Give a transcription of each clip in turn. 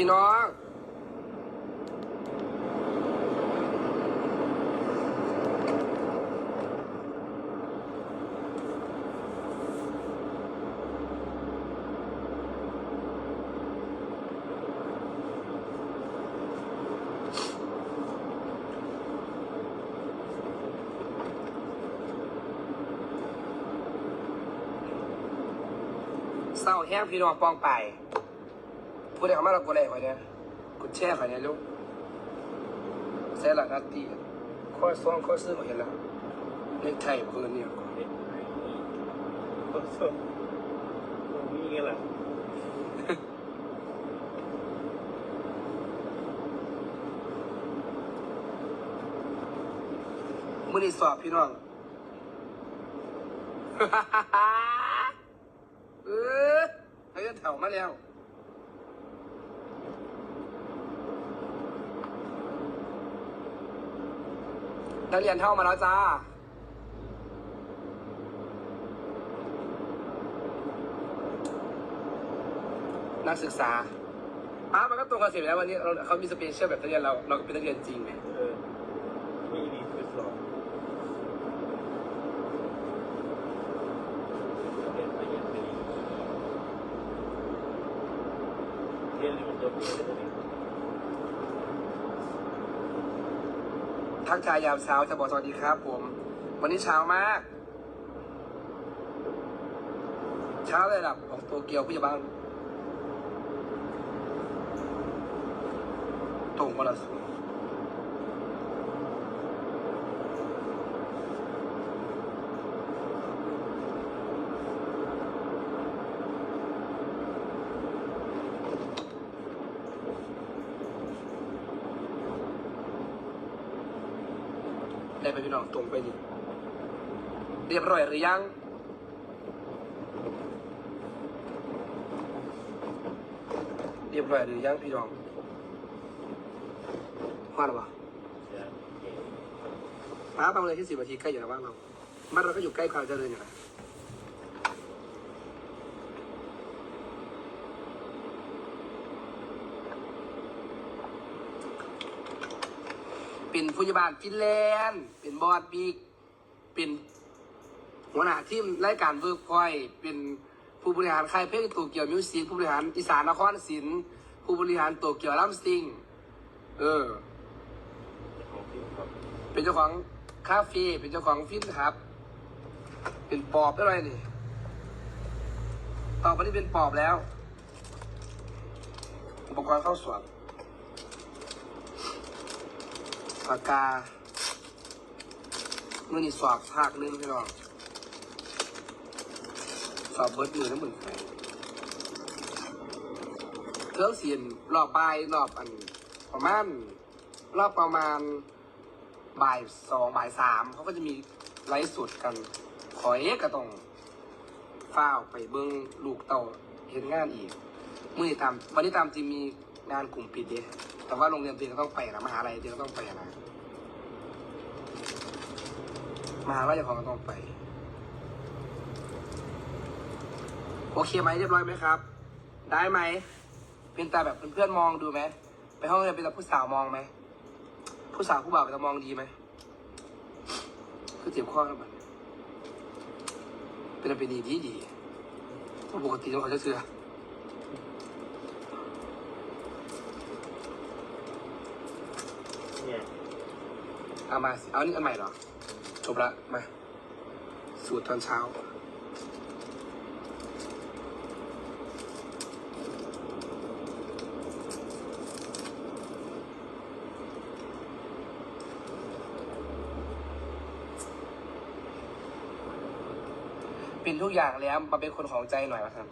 พี่น้อง เศร้าแห้งพี่น้องปองไป พูดได้คำว่าเรากูแรงไว้เนี่ยกูแช่ไว้เนี่ยลูกเสียหลักนาทีข้อซ้องข้อซื้อมาเห็นแล้วเล็กไทยเพื่อนเนี่ยโอ้โหมีไงล่ะมือนี้สอบพี่น้องเออเขาจะเถ่ามาแล้ว นักเรียนเท่ามาแล้วจ้า นักศึกษาอ้าวมันก็ตรงกันเสร็จแล้ววันนี้เราเขามีสเปเชียลแบบนักเรียนเราเราก็เป็นนักเรียนจริงไหมเออมีดีทดสอบเรียนไปเรียนไปดีเรียนเรียนจบเรียนได้ไหม ทักทายยามเช้าจะบอกสวัสดีครับ ผม วันนี้เช้ามาก เช้าเลยระดับของโตเกียวพี่จะบ้างตรงวันละสู ได้ไปพี่น้องตรงไปดิเรียบร้อยหรือยังเรียบร้อยหรือยังพี่น้องว่าหรือเปล่าเรียนเก่งป้าบางเลยที่สิบนาทีใกล้อยู่แล้วบ้านเราบ้านเราก็อยู่ใกล้ความเจริญอยู่นะ เป็นผู้ใหญ่บ้านฟินแลนด์เป็นบอสบีกเป็นหัวหน้าทีมรายการเวิร์กพอยเป็นผู้บริหารค่ายเพลงโตเกียวมิวสิกผู้บริหารอีสานนครศิลป์ผู้บริหารโตเกียวลัมสติงเออ เป็นเจ้าของคาเฟ่เป็นเจ้าของฟินครับ เป็นปอบได้ไรนี่ต่อไปนี้เป็นปอบแล้ว อุปกรณ์เข้าสวน ปากกาเมื่อนี่สอบภาคหนึงพี่น้องสอบเบิร์ดมือน้ำมือใครเครื่องเสียนรอบบ่ายรอบอัน ประมาณรอบประมาณบ่ายสองบ่ายสามเขาก็จะมีไลฟ์สดกัน ขอเอ๊ะก็ต้องฟ้าวไปเบิ้งลูกเต่าเห็นงานอีกมื่อนี้ตามวันนี้ตามจริงมี งานกลุ่มปิดเด้แต่ว่าโรงเรียนตัวเองก็ต้องไปนะมหาลัยตัวเองก็ต้องไปนะมหาลัยของก็ต้องไป โอเคไหมเรียบร้อยไหมครับ ได้ไหมเป็นตาแบบเพื่อนๆมองดูไหมไปห้องเรียนเป็นตาผู้สาวมองไหมผู้สาวผู้บ่าวจะมองดีไหมคือเจ็บข้อแล้วมันเป็นอะไรเป็นดีดีดีปกติต้องขาจะเสือ เนี่ยเอามาสิเอานี่อันใหม่เหรอ จบละมา สูตรตอนเช้า เป็นทุกอย่างแล้วมาเป็นคนของใจหน่อยละครับ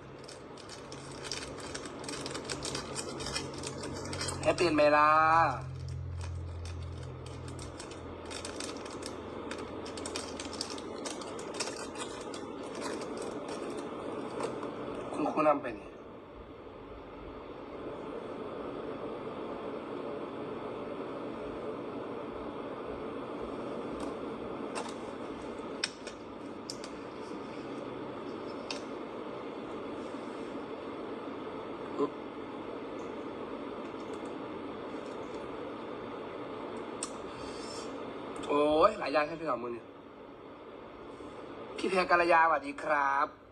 ให้เป็นไหมล่ะ ผู้นำไปนี่โอ้ยหลายยางใช่พี่สอมมือเนี่ยพี่แพรกัลยาสวัสดีครับ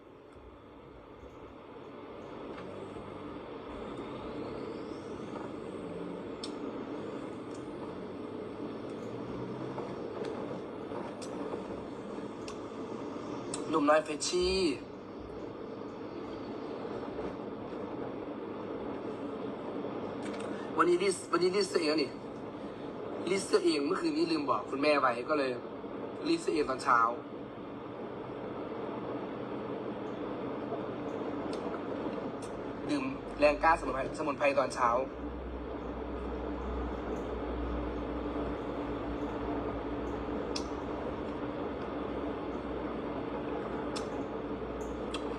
นุ่มน้อยเฟชชี่วันนี้ลิสวันนี้ลิสเองนี่ลิสเองเมื่อคืนนี้ลืมบอกคุณแม่ไว้ก็เลยลิสเอเองตอนเช้า ดื่มแรงกล้าสมุนไพรสมุนไพรตอนเช้า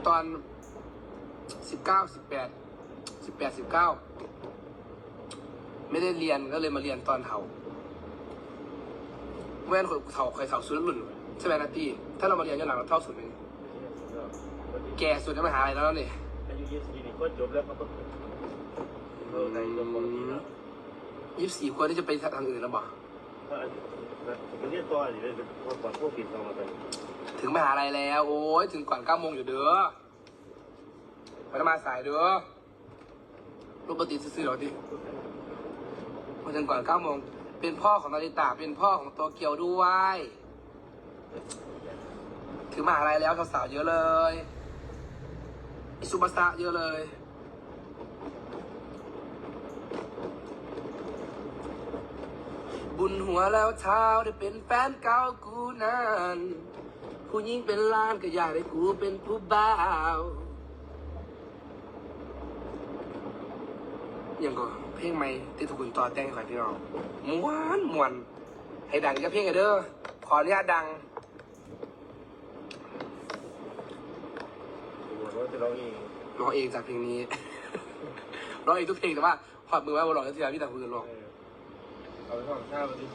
ตอนสิบเก้าสิบแปดสิบแปดสิบเก้าไม่ได้เรียนก็เลยมาเรียนตอนเถาแว่นคนเถาใครเถาสุดรุ่นใช่ไหมนาตี้ถ้าเรามาเรียนย้อนหลังเราเท่าสุดไหมแก่สุดในมหาลัยแล้วเนี่ยอายุยี่สิบนี่ก็จบแล้วครับเออในตัวปกติแล้วยี่สิบสี่คนที่จะไปทางอื่นแล้วบ อกถ้าเป็นเรียนตัวอะไรเลยพอก่อนพวกปิดเรามาไปถึงมหาลัยแล้ว โอ้ยถึงก่อนเก้าโมงอยู่เด้อไม่ต้องมาสายเด้อรถปกติซื้อๆหรอดิมาถึงก่อนเก้าโมงเป็นพ่อของนาริตาเป็นพ่อของโตเกียวด้วยถึงมหาลัยแล้วสาวๆเยอะเลยอิซุบัสะเยอะเลย บุญหัวแล้วเท้าได้เป็นแฟนเก่ากูนั้นผู้หญิงเป็นล้านก็อยากได้กูเป็นผู้บ่าวยังก็เพลงใหม่ที่ทุกคนต่อแต่งให้พี่น้องม้วนมวน ให้ดังก็เพลงกันเด้อขออนุญาตดังดูว่าจะร้องเองร้องเองจากเพลงนี้ ร้องเองทุกเพลงแต่ว่าขอดมือไว้บนหลอดที่เราพี่ต่างมือร้อง เอาไปห้องข้าวมาดิ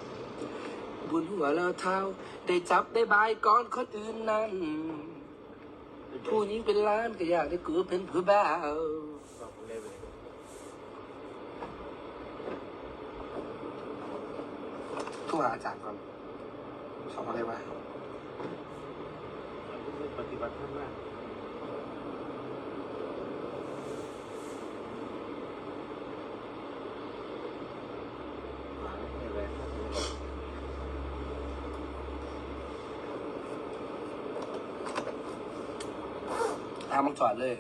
บุญหัวแล้วเท้า ได้จับได้บายก่อนคนอื่นนั้น ผู้หญิงเป็นล้านก็อยากได้กูเป็นผู้บ่าวขอบคุณเลยไปโทุกหาอาจารย์ก่อนสองอะไรวะปฏิบัติธรรมมากหลังนี่แหละ ทำมังจอดเลย